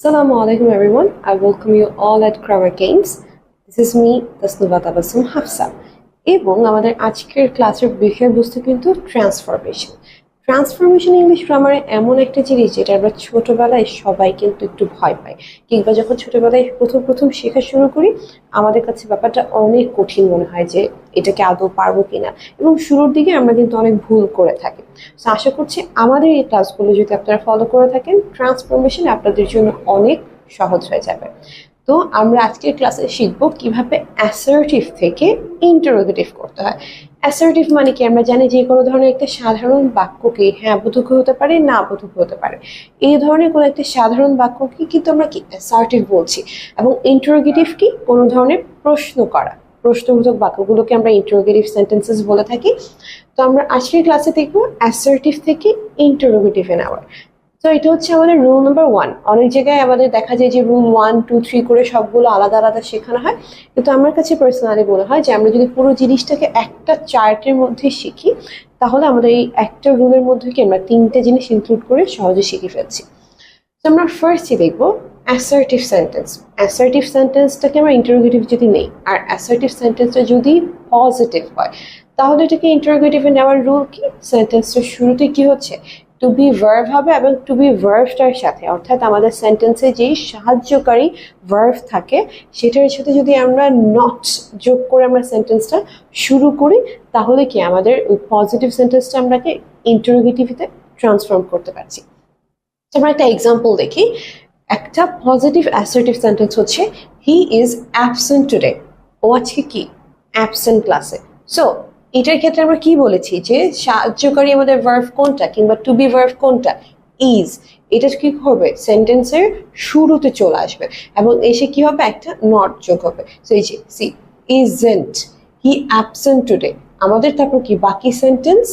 Assalamu alaikum everyone. I welcome you all at Kramer Games. This is me, Tasnuba Tabassum Hafsa. এবং আমাদের আজকের ক্লাসের বিষয়বস্তু কিন্তু ট্রান্সফরমেশন ট্রান্সফরমেশন ইংলিশ গ্রামারে এমন একটা জিনিস যেটা আমরা ছোটবেলায় সবাই কিন্তু একটু ভয় পাই। কিংবা যখন ছোটবেলায় প্রথম প্রথম শেখা শুরু করি, আমাদের কাছে ব্যাপারটা অনেক কঠিন মনে হয় যে এটাকে আদৌ পারব কিনা। এবং শুরুর দিকে আমরা কিন্তু অনেক ভুল করে থাকি। তো আশা করছি আমাদের এই ক্লাসগুলো যদি আপনারা ফলো করে থাকেন ট্রান্সফরমেশন আপনাদের জন্য অনেক সহজ হয়ে যাবে। তো আমরা আজকের ক্লাসে শিখব কীভাবে অ্যাসার্টিভ থেকে ইন্টারোগেটিভ করতে হয়। অ্যাসার্টিভ মানে কি? আমরা জানি যে কোনো ধরনের একটা সাধারণ বাক্যকে হ্যাঁ বোধক হতে পারে, না বোধক হতে পারে। এই ধরনের কোনো একটা সাধারণ বাক্যকে কিন্তু আমরা কি? অ্যাসার্টিভ বলছি। এবং ইন্টারোগেটিভ কি? কোনো ধরনের প্রশ্ন করা। প্রশ্নবোধক বাক্যগুলোকে আমরা ইন্টারোগেটিভ সেন্টেন্সেস বলে থাকি। তো আমরা আজকের ক্লাসে দেখব অ্যাসার্টিভ থেকে ইন্টারোগেটিভে নেওয়ার তো এটা হচ্ছে আমাদের রুল নাম্বার ওয়ান অনেক জায়গায় আমাদের দেখা যায় যে রুল ওয়ান টু থ্রি করে সবগুলো আলাদা আলাদা শেখানো হয়। কিন্তু আমার কাছে পার্সোনালি মনে হয় যে আমরা যদি পুরো জিনিসটাকে একটা চার্টের মধ্যে শিখি, তাহলে আমাদের এই একটা রুলের মধ্যে কি আমরা তিনটে জিনিস ইনক্লুড করে সহজে শিখে ফেলছি। তো আমরা ফার্স্টই দেখব অ্যাসার্টিভ সেন্টেন্স অ্যাসার্টিভ সেন্টেন্সটাকে আমরা ইন্টারোগেটিভ যদি নেই, আর অ্যাসার্টিভ সেন্টেন্সটা যদি পজিটিভ হয়, তাহলে এটাকে ইন্টারোগেটিভে নেওয়ার রুল কি? সেন্টেন্সটার শুরুতে কি হচ্ছে? টু বি ভার্ভ হবে এবং টু বি ভার্ভটার সাথে, অর্থাৎ আমাদের সেন্টেন্সে যেই সাহায্যকারী ভার্ভ থাকে, সেটার সাথে যদি আমরা নট যোগ করে আমরা সেন্টেন্সটা শুরু করি, তাহলে কি আমাদের ওই পজিটিভ সেন্টেন্সটা আমরাকে ইন্টারোগেটিভিতে ট্রান্সফর্ম করতে পারছি। আমরা একটা এক্সাম্পল দেখি। একটা পজিটিভ অ্যাসার্টিভ সেন্টেন্স হচ্ছে হি ইজ অ্যাবসেন্ট টুডে ও আজকে কি? অ্যাবসেন্ট ক্লাসে সো এটার ক্ষেত্রে আমরা কি বলেছি? যে সাহায্যকারী আমাদের ভার্ভ কোনটা কিংবা টু বি ভার্ভ কোনটা? ইজ এটা কি করবে সেন্টেন্সের শুরুতে চলে আসবে এবং এসে কি হবে? একটা নট যোগ হবে। সো এই যে সি ইজেন্ট হি অ্যাবসেন্ট টুডে আমাদের তারপর কি? বাকি সেন্টেন্স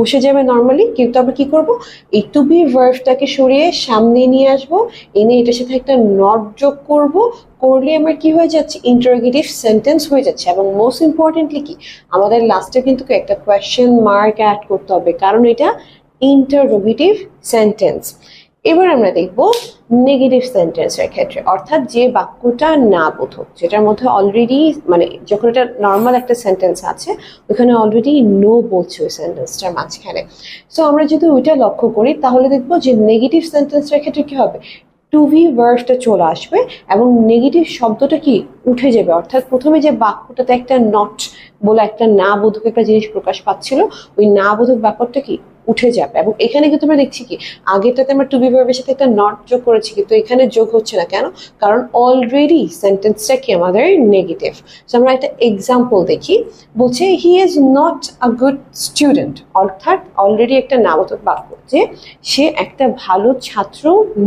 বসে যাবে নর্মালি কিন্তু আমরা কি করব? এই টু বি ভার্ভটাকে সরিয়ে সামনে নিয়ে আসব, এনে এটার সাথে একটা নট যোগ করব, করলে আমার কি হয়ে যাচ্ছে? ইন্টারোগেটিভ সেন্টেন্স হয়ে যাচ্ছে। এবং মোস্ট ইম্পর্টেন্টলি কি? আমাদের লাস্টে কিন্তু একটা কোয়েশ্চেন মার্ক অ্যাড করতে হবে। কারণ এটা ইন্টারোগেটিভ সেন্টেন্স এবার আমরা দেখব নেগেটিভ সেন্টেন্সের ক্ষেত্রে, অর্থাৎ যে বাক্যটা না বোধক, যেটার মধ্যে অলরেডি মানে যখন এটা নর্মাল একটা সেন্টেন্স আছে, ওখানে অলরেডি নো বলছে ওই সেন্টেন্সটার মাঝখানে। সো আমরা যদি ওইটা লক্ষ্য করি, তাহলে দেখব যে নেগেটিভ সেন্টেন্সের ক্ষেত্রে কি হবে? টু ভি ভার্সটা চলে আসবে এবং নেগেটিভ শব্দটা কি উঠে যাবে। অর্থাৎ প্রথমে যে বাক্যটাতে একটা নট বলে একটা না বোধক একটা জিনিস প্রকাশ পাচ্ছিল, ওই না বোধক ব্যাপারটা কি উঠে যাবে। এবং এখানে কিন্তু আমরা দেখছি কি আগেটাতে আমরা টু বি ভার্বের সাথে একটা নট যোগ করেছি, কিন্তু এখানে যোগ হচ্ছে না। কেন? কারণ অলরেডি সেন্টেন্সটা কি আমাদের নেগেটিভ সো আমরা একটা এক্সাম্পল দেখি। বলছে he is not a good student অর্থাৎ অলরেডি একটা নাবোধক বাক্য যে সে একটা ভালো ছাত্র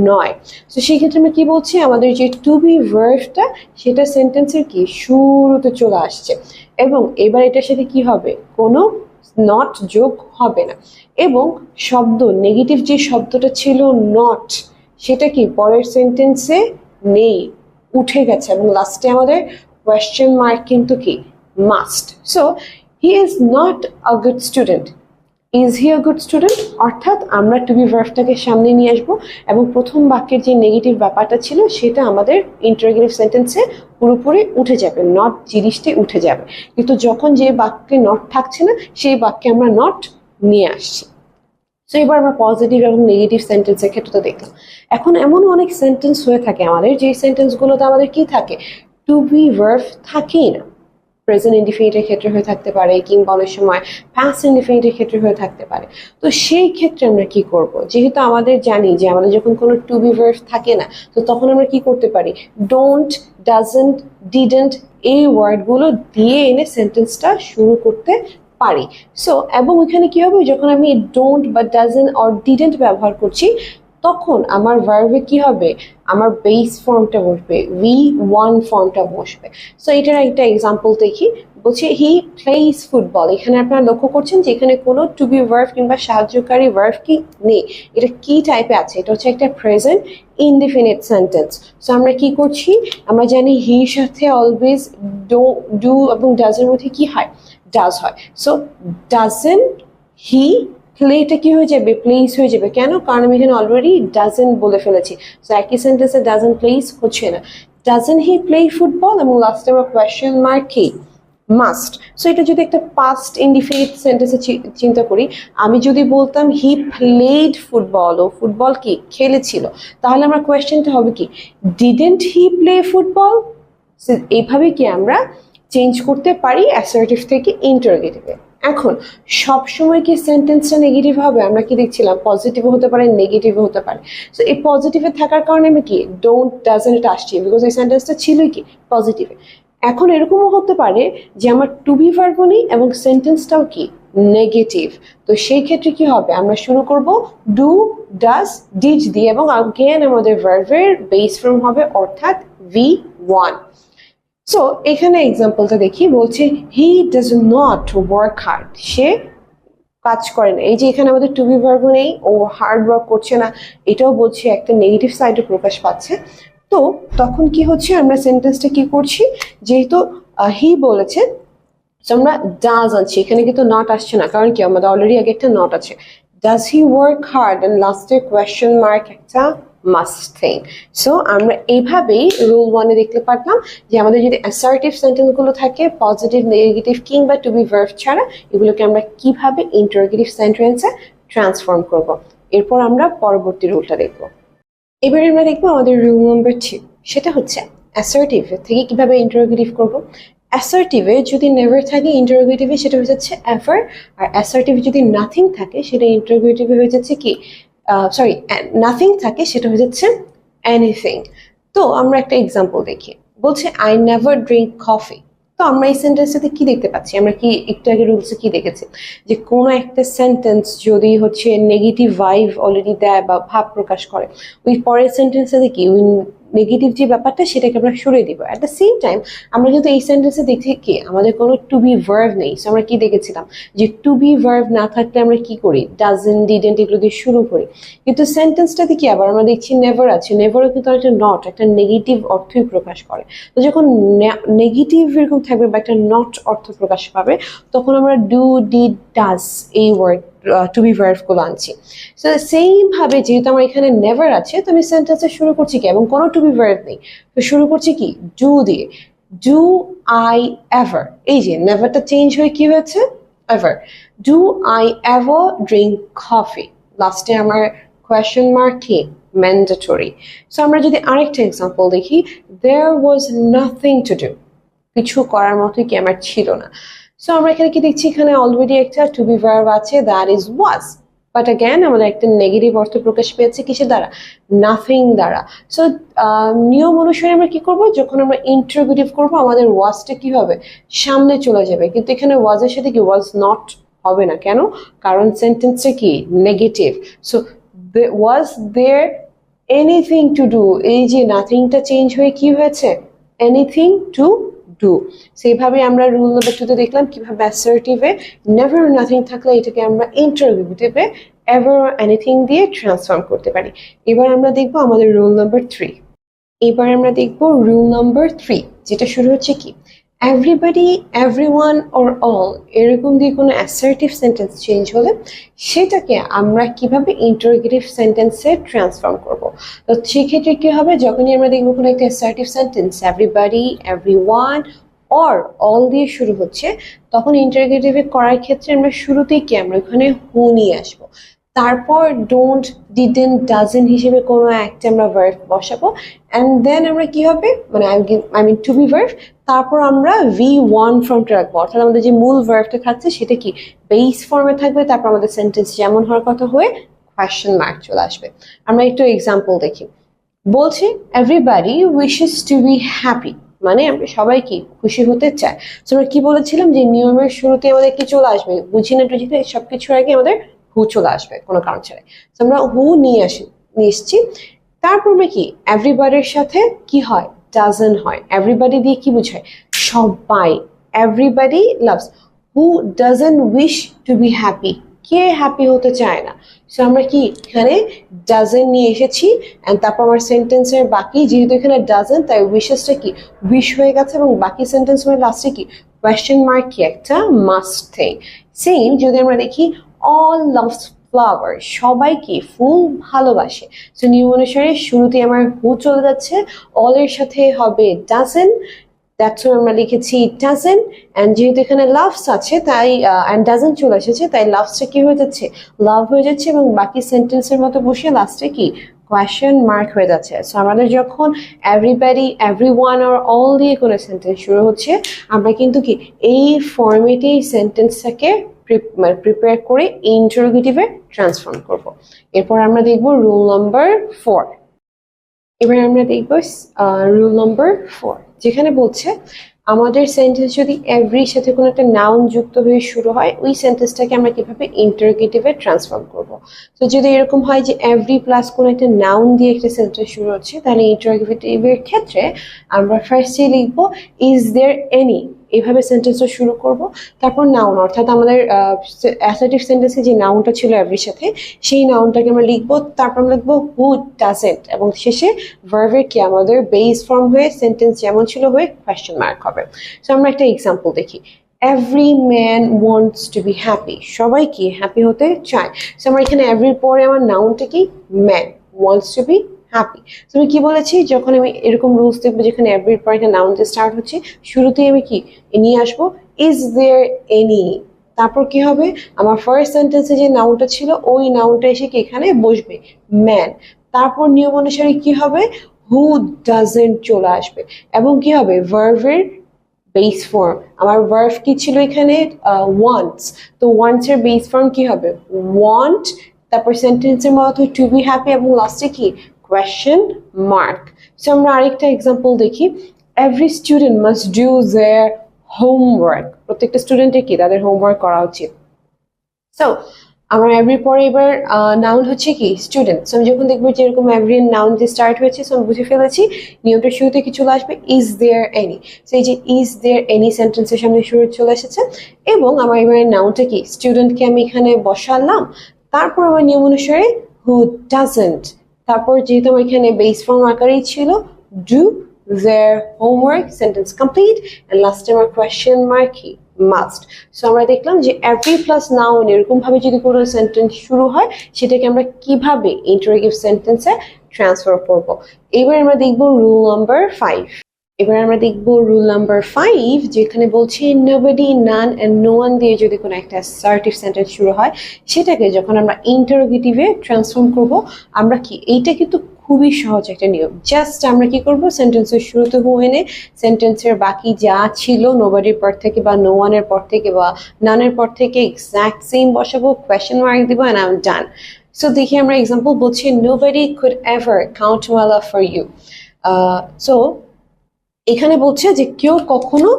নয়। তো সেই ক্ষেত্রে আমরা কি বলছি? আমাদের যে টু বি ভার্বটা সেটা সেন্টেন্সের কি? শুরুতে চলে আসছে। এবং এবার এটার সাথে কি হবে? কোনো নট যোগ হবে না। এবং শব্দ নেগেটিভ যে শব্দটা ছিল নট সেটা কি পরের সেন্টেন্সে নেই, উঠে গেছে। এবং লাস্টে আমাদের কোয়েশ্চেন মার্ক কিন্তু কি? Must so he is not a good student is he a good student অর্থাৎ আমরা টু বি ভার্ভটাকে সামনে নিয়ে আসব এবং প্রথম বাক্যের যে নেগেটিভ ব্যাপারটা ছিল সেটা আমাদের ইন্টারোগেটিভ সেন্টেন্সে পুরোপুরি উঠে যাবে নট জিনিসটাই উঠে যাবে। কিন্তু যখন যে বাক্যে নট থাকছে না, সেই বাক্যে আমরা নট নিয়ে আসছি। তো এবার আমরা পজিটিভ এবং নেগেটিভ সেন্টেন্সের ক্ষেত্রে তো দেখলাম। এখন এমন অনেক সেন্টেন্স হয়ে থাকে আমাদের যে সেন্টেন্সগুলোতে আমাদের কি থাকে? টু বি ভার্ভ থাকেই না। প্রেজেন্ট ইন্ডিফিনিটের ক্ষেত্রে হয়ে থাকতে পারে কিংবা অনেক সময় পাস্ট ইন্ডিফিনিটের ক্ষেত্রে হয়ে থাকতে পারে। তো সেই ক্ষেত্রে আমরা কি করব? যেহেতু আমাদের জানি যে আমাদের যখন কোনো টু বি ভার্ভ থাকে না, তো তখন আমরা কি করতে পারি? ডোন্ট ডাজেন্ট ডিডেন্ট এই ওয়ার্ডগুলো দিয়ে এনে সেন্টেন্সটা শুরু করতে পারি। সো এবং ওইখানে কি হবে? যখন আমি ডোন্ট বা ডাজেন্ট অর ডিডেন্ট ব্যবহার করছি তখন আমার ভার্ভে কি হবে? আমার বেস ফর্মটা বসবে উই ওয়ান ফর্মটা বসবে। সো এটার একটা এক্সাম্পল দেখি। বলছে হি প্লেস ফুটবল এখানে আপনারা লক্ষ্য করছেন যে এখানে কোনো টু বি ভার্ভ কিংবা সাহায্যকারী ভার্ভ কি নেই। এটা কি টাইপে আছে? এটা হচ্ছে একটা প্রেজেন্ট ইনডিফিনিট সেন্টেন্স সো আমরা কি করছি? আমরা জানি হির সাথে অলওয়েজ ডো ডু এবং ডাজের মধ্যে কি হয়? ডাজ হয়। সো ডাজেন হি প্লেটা কি হয়ে যাবে? প্লেস হয়ে যাবে। কেন? কারণ আমি এখানে অলরেডি ডাজেন বলে ফেলেছি। সো একই সেন্টেন্সে ডাজেন প্লেস হচ্ছে না। ডাজেন হি প্লে ফুটবল এবং লাস্টে আমার কোয়েশ্চেন মার্ক কি মাস্ট সো এটা যদি একটা পাস্ট ইনডিফিনিট সেন্টেন্সে চিন্তা করি, আমি যদি বলতাম হি প্লেড ফুটবল ও ফুটবল কি? খেলেছিল। তাহলে আমার কোয়েশ্চেনটা হবে কি? ডিডেন্ট হি প্লে ফুটবল এইভাবে কি আমরা চেঞ্জ করতে পারি? অ্যাসার্টিভ থেকে ইন্টারোগেটিভে এখন সব সময় কি সেন্টেন্সটা নেগেটিভ হবে? আমরা কি দেখছিলাম? পজিটিভ হতে পারে নেগেটিভ হতে পারে। সো এই পজিটিভে থাকার কারণে আমি কি ডোন্ট ডাজেন্ট এটা আসছি। বিকজ এই সেন্টেন্সটা ছিলই কি? পজিটিভে এখন এরকমও হতে পারে যে, আমার টু বি ভার্ব নেই এবং সেন্টেন্সটাও কি? নেগেটিভ তো সেই ক্ষেত্রে কি হবে? আমরা শুরু করব ডু ডাজ ডিড দিয়ে এবং আগেন আমাদের ভার্ভের বেস ফর্ম হবে, অর্থাৎ ভি ওয়ান সো এখানে এক্সাম্পলটা দেখি, বলছে he does not work hard সে কাজ করে না। এই যে এখানে আমাদের টু বি ভার্ব নেই, ও হার্ড ওয়ার্ক করছে না, এটাও বলছে, একটা নেগেটিভ সাইডে প্রকাশ পাচ্ছে। তো, তখন কি হচ্ছে, আমরা সেন্টেন্সটা কি করছি? যেহেতু হি বলেছে আমরা ডাজ আনছি, এখানে কিন্তু নট আসছে না, কারণ কি, আমাদের অলরেডি আগে একটা নট আছে। Does he work hard and লাস্টে কোয়েশ্চেন মার্ক একটা মাস্ট থিং সো আমরা এইভাবেই রুল ওয়ানে দেখতে পারলাম যে আমাদের যদি অ্যাসার্টিভ সেন্টেন্সগুলো থাকে পজিটিভ নেগেটিভ কিংবা টু বি ভার্ভ ছাড়া, এগুলোকে আমরা কীভাবে ইন্টারোগেটিভ সেন্টেন্সে ট্রান্সফর্ম করব? এরপর আমরা পরবর্তী রুলটা দেখব। এবার আমরা দেখব আমাদের রুল নাম্বার থ্রি সেটা হচ্ছে অ্যাসার্টিভ থেকে কীভাবে ইন্টারোগেটিভ করব? অ্যাসার্টিভে যদি নেভার থাকে ইন্টারোগেটিভে সেটা হয়ে যাচ্ছে এভার আর অ্যাসার্টিভ যদি নাথিং থাকে, সেটা ইন্টারোগেটিভে হয়ে যাচ্ছে কি? সরি নাথিং থাকে সেটা হয়ে যাচ্ছে এনিথিং তো আমরা একটা এক্সাম্পল দেখি। বলছে আই নেভার ড্রিঙ্ক কফি তো আমরা এই সেন্টেন্সটাতে কি দেখতে পাচ্ছি? আমরা কি একটু আগে রুলসে কি দেখেছি? যে কোনো একটা সেন্টেন্স যদি হচ্ছে নেগেটিভ ভাইভ অলরেডি দেয় বা ভাব প্রকাশ করে, ওই পরের সেন্টেন্সটাতে কি ওই নেগেটিভ যে ব্যাপারটা, সেটাকে আমরা সরিয়ে দিব। অ্যাট দ্য সেম টাইম আমরা কিন্তু এই সেন্টেন্সে দেখি কি, আমাদের কোনো টু বি ভার্ভ নেই। সো আমরা কি দেখেছিলাম? যে টু বি ভার্ভ না থাকলে আমরা কি করি? ডাজেন ডিডেন্ট এগুলো দিয়ে শুরু করি। কিন্তু সেন্টেন্সটাতে কি আবার আমরা দেখছি নেভার আছে। নেভারও কিন্তু একটা নট একটা নেগেটিভ অর্থই প্রকাশ করে। তো যখন নেগেটিভ এরকম থাকবে বা একটা নট অর্থ প্রকাশ পাবে, তখন আমরা ডু ডিড ডাজ এই ওয়ার্ড টু বি ভার্ভগুলো আনছি। সো সেম ভাবে যেহেতু আমার এখানে নেভার আছে, তো আমি সেন্টেন্সে শুরু করছি কি? এবং কোনো টু বি ভার্ভ নেই। তো শুরু করছি কি? ডু দিয়ে। ডু আই এভার এই যে নেভারটা চেঞ্জ হয়ে কি হয়েছে? Ever do I ever drink coffee লাস্টে আমার কোয়েশ্চেন মার্ক কি? ম্যান্ডেটরি সো আমরা যদি আরেকটা এক্সাম্পল দেখি there was nothing to do কিছু করার মতো কি আমার ছিল না। সো আমরা এখানে কি দেখছি? এখানে অলরেডি একটা টু বি ভার্ব আছে that is was but again আমাদের একটা নেগেটিভ অর্থ প্রকাশ পেয়েছে কিসের দ্বারা? নাথিং দ্বারা. সো নিয়ম অনুসারে আমরা কি করব? যখন আমরা ইন্টারোগেটিভ করব, আমাদের ওয়াজটা কি হবে? সামনে চলে যাবে। কিন্তু এখানে ওয়াজের সাথে কি ওয়াজ নট হবে না। কেন? কারণ সেন্টেন্সটা কি? Negative so was there anything to do এই যে নাথিংটা চেঞ্জ হয়ে কি হয়েছে? এনিথিং টু ডু সেইভাবে আমরা রুল নাম্বার টুতে দেখলাম কীভাবে অ্যাসার্টিভে নেভার নাথিং থাকলে এটাকে আমরা ইন্টারভিউটিভে এভার এনিথিং দিয়ে ট্রান্সফর্ম করতে পারি। এবার আমরা দেখব আমাদের রুল নাম্বার থ্রি এবার আমরা দেখব রুল নাম্বার থ্রি যেটা শুরু হচ্ছে কি? এভরিবডি এভরিওয়ান অর অল এরকম দিয়ে কোনো অ্যাসার্টিভ সেন্টেন্স চেঞ্জ হলে? সেটাকে আমরা কীভাবে ইন্টারোগেটিভ সেন্টেন্সে ট্রান্সফর্ম করব? তো সেক্ষেত্রে কি হবে? যখনই আমরা দেখব কোনো একটা assertive sentence everybody every one or all দিয়ে শুরু হচ্ছে, তখন ইন্টারোগেটিভে করার ক্ষেত্রে আমরা শুরুতেই কি? আমরা ওখানে হু নিয়ে আসব। তারপর ডোন্ট ডিডেন ডাজেন হিসেবে কোনো একটা আমরা ভার্ভ বসাবো। অ্যান্ড দেন আমরা কি হবে? মানে I mean to be verb তারপর আমরা ভি ওয়ান ফর্মটা রাখব। অর্থাৎ আমাদের যে মূল ভার্ভটা থাকছে সেটা কি? বেস ফর্মে থাকবে, তারপর আমাদের সেন্টেন্স যেমন হওয়ার কথা হয়ে কোয়েশ্চেন মার্ক চলে আসবে। আমরা একটু এক্সাম্পল দেখি। বলছে everybody wishes to be happy মানে আমরা সবাই কি? খুশি হতে চাই আমরা কি বলেছিলাম যে নিয়মের শুরুতে আমাদের কি চলে আসবে? বুঝি না, টুঝি না সবকিছুর আগে আমাদের হু চলে আসবে, কোনো কারণ ছাড়াই। তো আমরা হু নিয়ে আসি, নিয়ে এসছি। তারপর কি? এভরিবাডির সাথে কি হয়? ডাজন হয়। এভরিবাডি দিয়ে কি বোঝায়? সবাই। Everybody loves who doesn't wish to be happy K happy হতে চায় না? সো আমরা কি এখানে ডাজন নিয়ে এসেছি। তারপর আমার সেন্টেন্সের বাকি, যেহেতু এখানে ডাজন তাই উইশেসটা কি? উইশ হয়ে গেছে এবং বাকি সেন্টেন্স লাস্টে কি? কোয়েশ্চেন মার্ক কি? একটা মাস্ট থিং সেম যদি আমরা দেখি অল লাভস ফ্লাওয়ার সবাইকে ফুল ভালোবাসে। সো নিয়ম অনুসারে শুরুতে আমার হু চলে যাচ্ছে। অল এর সাথে হবে ডাজেন দ্যাটস আমরা লিখেছি ডাজেন অ্যান্ড যেহেতু এখানে লাভস আছে, তাই অ্যান্ড ডাজেন চলে এসেছে, তাই লাভসটা কি হয়ে যাচ্ছে? লাভ হয়ে যাচ্ছে এবং বাকি সেন্টেন্সের মতো বসে লাস্টে কি? কোয়েশ্চেন মার্ক হয়ে যাচ্ছে। সো আমাদের যখন এভরিবাডি এভরি ওয়ান আর অল দিয়ে কোনো সেন্টেন্স শুরু হচ্ছে, আমরা কিন্তু কি, এই ফর্মেটে সেন্টেন্সটাকে প্রিপেয়ার করে ইন্টারোগেটিভে ট্রান্সফর্ম করব। এরপর আমরা দেখব রুল নাম্বার ফোর এবার আমরা দেখব রুল নাম্বার ফোর যেখানে বলছে, আমাদের সেন্টেন্স যদি এভরির সাথে কোনো একটা নাউন যুক্ত হয়ে শুরু হয়, ওই সেন্টেন্সটাকে আমরা কীভাবে ইন্টারোগেটিভে ট্রান্সফর্ম করব? তো যদি এরকম হয় যে এভরি প্লাস কোনো একটা নাউন দিয়ে একটা সেন্টেন্স শুরু হচ্ছে, তাহলে ইন্টারোগেটিভের ক্ষেত্রে আমরা ফার্স্টে লিখব ইজ দেয়ার এনি এইভাবে সেন্টেন্সটা শুরু করব। তারপর নাউন অর্থাৎ আমাদের অ্যাসার্টিভ সেন্টেন্সে যে নাউনটা ছিল এভরির সাথে, সেই নাউনটাকে আমরা লিখব, তারপর আমরা লিখব হু ডাজেন্ট এবং শেষে ভার্ভের কি আমাদের বেস ফর্ম হয়ে সেন্টেন্স যেমন ছিল হয়ে কোয়েশ্চেন মার্ক হবে। সো আমরা একটা এক্সাম্পল দেখি। Every man wants to be happy সবাই কি হ্যাপি হতে চায়? সো আমার এখানে এভরির পরে আমার নাউনটা কি? Man wants to be happy তুমি কি বলেছি? যখন আমি এরকম রুলস দেখব যেখানে এভরি একটা নাউন দিয়ে স্টার্ট হচ্ছে, শুরুতেই আমি কি? নিয়ে আসব ইজ দেয়ার এনি তারপর কি হবে? আমার ফার্স্ট সেন্টেন্সে যে নাউনটা ছিল, ওই নাউনটা এসে কি এখানে বসবে? ম্যান তারপর নিয়ম অনুসারে কি হবে? হু ডাজেন্ট চলে আসবে? এবং কি হবে? ভার্ভের বেস ফর্ম আমার ভার্ভ কি ছিল এখানে? ওয়ান্টস তো ওয়ান্টস এর বেস ফর্ম কি হবে? ওয়ান্ট তারপর সেন্টেন্সের মতো টু বি হ্যাপি এবং লাস্টে কি? কোয়েশ্চেন মার্ক সো আমরা আরেকটা এক্সাম্পল দেখি। Every student must do their homework প্রত্যেকটা স্টুডেন্টের কি? তাদের হোমওয়ার্ক করা উচিত। সো আমার এভরি পরে এবার নাউন হচ্ছে কি? স্টুডেন্ট আমি যখন দেখব যে এরকম এভরি নাউন যে স্টার্ট হয়েছে আমি বুঝে ফেলেছি নিয়মটা শুরুতে কি চলে আসবে? ইজ দেয়ার এনি সো এই যে ইজ দেয়ার এনি সেন্টেন্সের সামনে শুরু চলে এসেছে। এবং আমার এবার নাউনটা কি? স্টুডেন্টকে আমি এখানে বসালাম। তারপর আমার নিয়ম অনুসারে হু ডাজেন্ট তারপর যেহেতু এখানে বেস ফর্ম আকারেই ছিল do their homework sentence complete and লাস্টে আমার কোয়েশ্চেন কি মাস্ট সো আমরা দেখলাম যে এভরি প্লাস নাউন এরকম ভাবে যদি কোনো সেন্টেন্স শুরু হয়, সেটাকে আমরা কীভাবে ইন্টারেটিভ সেন্টেন্সে ট্রান্সফার করব? এবার আমরা দেখব রুল নাম্বার ফাইভ এবার আমরা দেখব রুল নাম্বার ফাইভ যেখানে বলছে nobody none and no one দিয়ে যদি কোনো একটা অ্যাসার্টিভ সেন্টেন্স শুরু হয়, সেটাকে যখন আমরা ইন্টারোগেটিভে ট্রান্সফর্ম করব, আমরা কি, এইটা কিন্তু খুবই সহজ একটা নিয়ম। জাস্ট আমরা কি করব সেন্টেন্সের শুরুতে হু এনে সেন্টেন্সের বাকি যা ছিল নোবডির পর থেকে বা নো ওয়ানের পর থেকে বা নানের পর থেকে এক্সাক্ট সেম বসাবো কোয়েশ্চেন মার্ক দিব and I am done so দেখি আমরা এক্সাম্পল বলছি nobody could ever count love for you so এখানে বলছে যে কেউ কখনো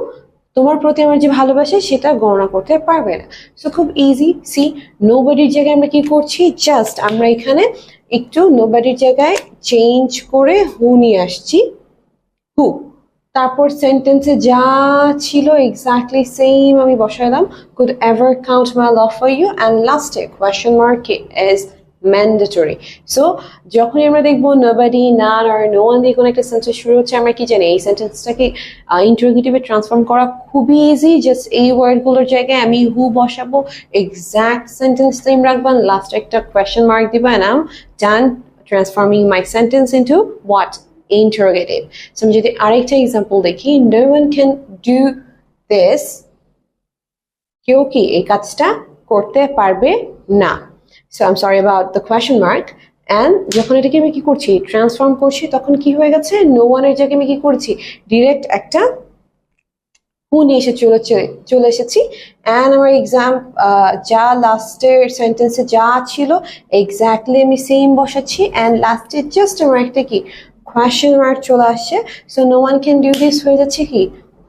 তোমার প্রতি আমার যে ভালোবাসে, সেটা গণনা করতে পারবে না। সো খুব ইজি সি নোবডির জায়গায় আমরা কি করছি? জাস্ট আমরা এখানে একটু নোবডির জায়গায় চেঞ্জ করে হু নিয়ে আসছি। হু তারপর সেন্টেন্সে যা ছিল এক্স্যাক্টলি সেম আমি বসাইলাম could ever count my love for you and লাস্টে question mark is mandatory so যখনই আমরা দেখব নোবাডি নান আর নো ওয়ান দিয়ে কোনো একটা সেন্টেন্স শুরু হচ্ছে, আমরা কি জানি? এই সেন্টেন্সটাকে ইন্টারোগেটিভে ট্রান্সফর্ম করা খুবই ইজি জাস্ট এই ওয়ার্ডগুলোর জায়গায় আমি হু বসাবো এক্সাক্ট সেন্টেন্স সেম রাখবেন লাস্ট একটা কোয়েশ্চেন মার্ক দিবা and I'm done transforming my sentence into what interrogative so আমি যদি আরেকটা এক্সাম্পল দেখি no one can do this কেউ কি এই কাজটা করতে পারবে না? So I'm sorry about the question mark and যখন এটাকে আমি কি করছি ট্রান্সফর্ম করছি, তখন কি হয়ে গেছে? নো ওয়ানের জায়গায় আমি কি করছি? ডিরেক্ট একটা হু নিয়ে এসে চলে চলে এসেছি। অ্যান্ড আমার এক্সাম যা লাস্টের সেন্টেন্সে যা ছিল এক্স্যাক্টলি আমি সেম বসাচ্ছি। অ্যান্ড লাস্টে জাস্ট আমার একটা কি কোয়েশ্চেন মার্ক চলে আসছে। So no one can do this হয়ে যাচ্ছে কি?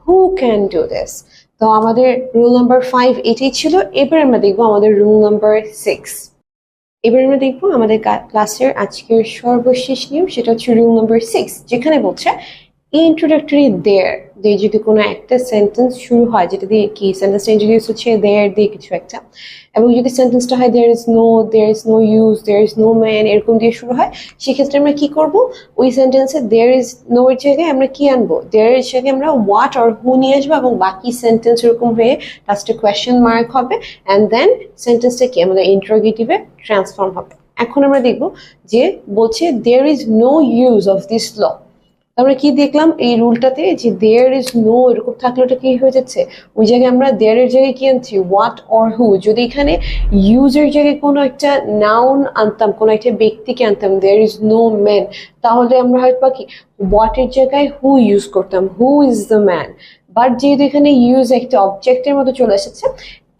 হু ক্যান ডু দিস তো আমাদের রুল নাম্বার ফাইভ এটাই ছিল। এবার আমরা দেখব আমাদের রুল নাম্বার সিক্স এবার আমরা দেখব আমাদের ক্লাসের আজকের সর্বশেষ নিয়ম, সেটা হচ্ছে রুল নম্বর সিক্স যেখানে বলছে ইন্ট্রোডাক্টরি দেয়ার দিয়ে যদি কোনো একটা সেন্টেন্স শুরু হয়, যেটা দিয়ে কি সেন্টেন্সটা ইন্ট্রোডিউস হচ্ছে দেয়ার দিয়ে কিছু একটা, এবং যদি সেন্টেন্সটা হয় there is no there is no use there is no man এরকম দিয়ে শুরু হয়, সেক্ষেত্রে আমরা কি করব? ওই সেন্টেন্সে দেয়ার ইজ নো এর জায়গায় আমরা কি আনব? দেয়ার এর জায়গায় আমরা হোয়াট অর হু নিয়ে আসব, এবং বাকি সেন্টেন্স এরকম হয়ে লাস্টে কোয়েশ্চেন মার্ক হবে অ্যান্ড দেন সেন্টেন্সটা কি? আমাদের ইন্টারোগেটিভে ট্রান্সফর্ম হবে। এখন আমরা দেখব যে বলছে there is no use of this law আমরা কি দেখলাম? এই রুলটাতে যে দেয়ার ইজ নো এরকম থাকলে ওটা কি হয়ে যাচ্ছে? ওই জায়গায় আমরা দেয়ার এর জায়গায় কি আনছি? হোয়াট অর হু যদি এখানে ইউজের জায়গায় কোনো একটা নাউন আনতাম, কোনো একটা ব্যক্তিকে আনতাম দেয়ার ইজ নো ম্যান তাহলে আমরা হয়তো কি হোয়াট এর জায়গায় হু ইউজ করতাম? Who is the man but যেহেতু এখানে ইউজ একটা অবজেক্টের মতো চলে এসেছে,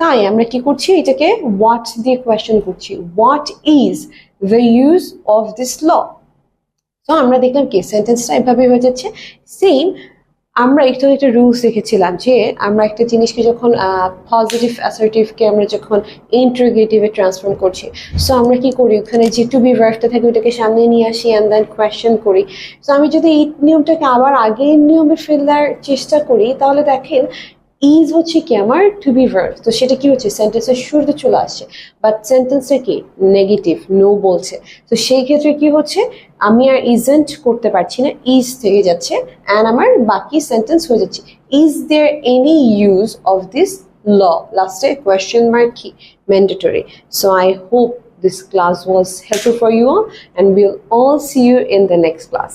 তাই আমরা কি করছি? এটাকে হোয়াট দিয়ে কোয়েশ্চেন করছি। What is the use of this law তো আমরা দেখলাম কি সেন্টেন্সটা এভাবে হয়ে যাচ্ছে। সেম আমরা একটু একটা রুলস দেখেছিলাম যে, আমরা একটা জিনিসকে যখন পজিটিভ অ্যাসার্টিভকে আমরা যখন ইন্টারোগেটিভে ট্রান্সফর্ম করছি। সো আমরা কি করি, ওখানে যে টু বি ভার্ভটা থাকে, ওটাকে সামনে নিয়ে আসি অ্যান্ড দেন কোয়েশ্চেন করি। সো আমি যদি এই নিয়মটাকে আবার আগের নিয়মে ফেলার চেষ্টা করি, তাহলে দেখেন ইজ হচ্ছে কি আমার টু বি ভার্ভ তো সেটা কি হচ্ছে? সেন্টেন্সের শুরুতে চলে আসছে। বাট সেন্টেন্সটা কি? নেগেটিভ নো বলছে। তো সেই ক্ষেত্রে কি হচ্ছে? আমি আর ইজেন্ট করতে পারছি না। ইজ থেকে যাচ্ছে। অ্যান্ড আমার বাকি সেন্টেন্স হয়ে যাচ্ছে। Is there any use of this law লাস্টে কোয়েশ্চেন মার্ক কি? Mandatory so I hope this class was helpful for you all and we'll all see you in the next class.